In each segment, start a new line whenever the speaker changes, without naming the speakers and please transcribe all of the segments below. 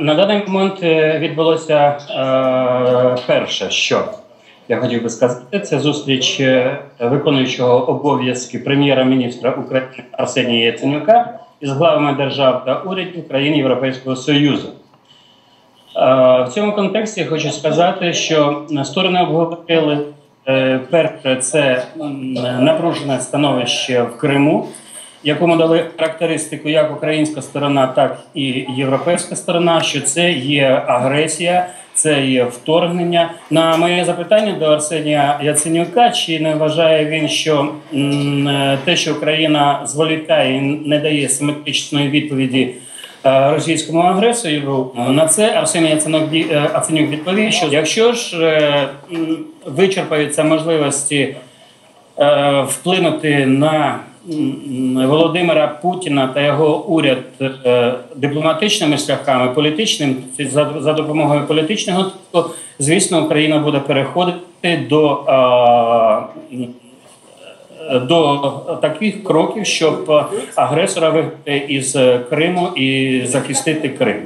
На даний момент е, відбулося е, перше, що я хотів би сказати, це зустріч е, виконуючого обов'язки прем'єра-міністра України Арсенія Яценюка із главами держав та урядів країн Європейського Союзу. Е, В цьому контексті хочу сказати, що сторони обговорили е, перше це напружене становище в Криму, якому дали характеристику як українська сторона, так і європейська сторона, що це є агресія, це є вторгнення. На моє запитання до Арсенія Яценюка, чи не вважає він, що те, що Україна зволікає і не дає симетричної відповіді е, російському агресору, на це Арсеній Яценюк, е, відповів, що якщо ж е, вичерпаються можливості вплинути на Володимира Путіна та його уряд е, дипломатичними шляхами, політичним за, допомогою політичного тиску, звісно, Україна буде переходити до. до таких кроків, щоб агресора вигнати із Криму і захистити Крим.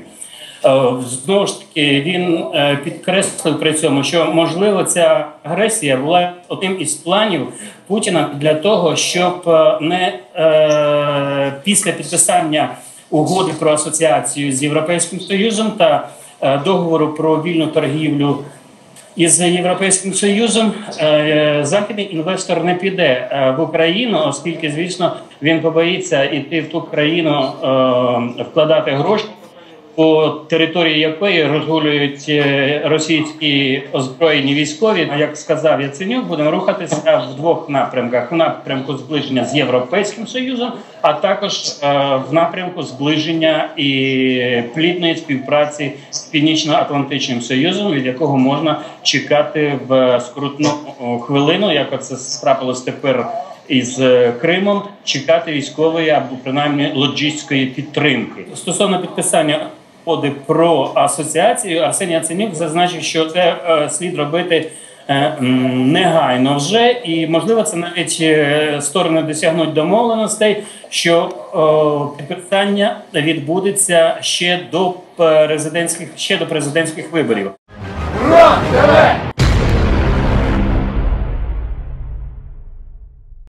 Е, Знову ж таки, він е, підкреслив при цьому, що можливо ця агресія була одним із планів Путіна для того, щоб е, не після підписання угоди про асоціацію з Європейським Союзом та договору про вільну торгівлю із Європейським Союзом західний інвестор не піде в Україну, оскільки, звісно, він побоїться йти в ту країну, вкладати гроші, по території якої розгулюють е, російські озброєні військові. Як сказав Яценюк, будемо рухатися в двох напрямках: в напрямку зближення з Європейським Союзом, а також е, в напрямку зближення і плідної співпраці з Північно-Атлантичним Союзом, від якого можна чекати в скрутну хвилину, як це трапилось тепер із е, Кримом, чекати військової або принаймні логістської підтримки стосовно підписання угоди про асоціацію. Арсеній Яценюк зазначив, що це е, слід робити. е, Негайно вже і можливо це навіть е, сторони досягнуть домовленостей, що підписання відбудеться ще до президентських ще до президентських виборів.
Ура!